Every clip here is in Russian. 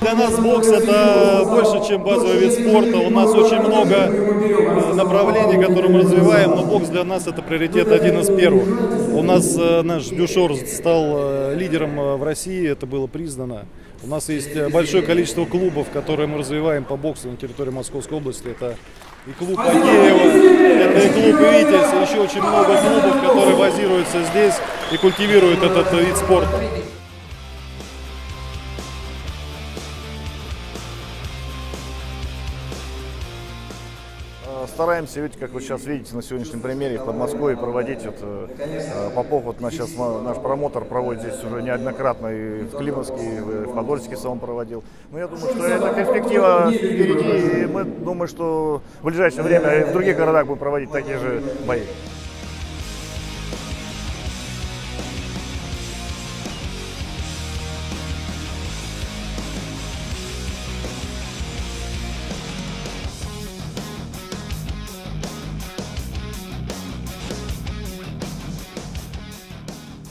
Для нас бокс это больше, чем базовый вид спорта. У нас очень много э, направлений, которые мы развиваем, но бокс для нас это приоритет один из первых. У нас э, наш Дюшор стал э, лидером в России, это было признано. У нас есть большое количество клубов, которые мы развиваем по боксу на территории Московской области. Это и клуб Агеева, это и клуб Витязь, еще очень много клубов, которые базируются здесь и культивируют этот вид спорта. Стараемся, ведь, как вы сейчас видите на сегодняшнем примере, в Подмосковье проводить. Вот, э, э, Попов, вот наш, сейчас наш промоутер проводит здесь уже неоднократно и в Климовске, и в Подольске сам проводил. Но я думаю, что эта перспектива впереди, и мы думаем, что в ближайшее время в других городах будем проводить такие же бои.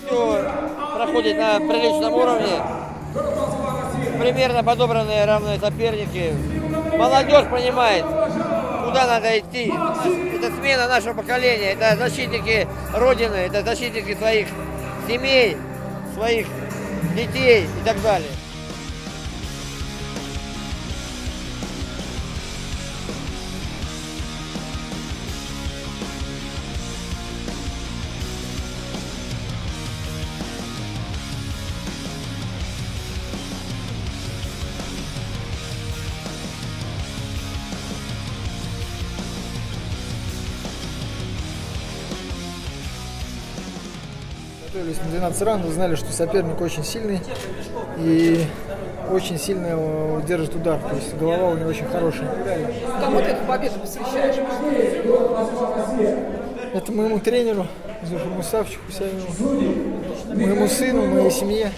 Все проходит на приличном уровне. Примерно подобранные равные соперники. Молодежь понимает, куда надо идти. Это смена нашего поколения. Это защитники Родины, это защитники своих семей, своих детей и так далее. Готовились на 12 раундов, знали, что соперник очень сильный и очень сильно держит удар. То есть голова у него очень хорошая. Кому ты эту победу посвящаешь? Это моему тренеру, Зуфу Мусавчику, моему сыну, моей семье.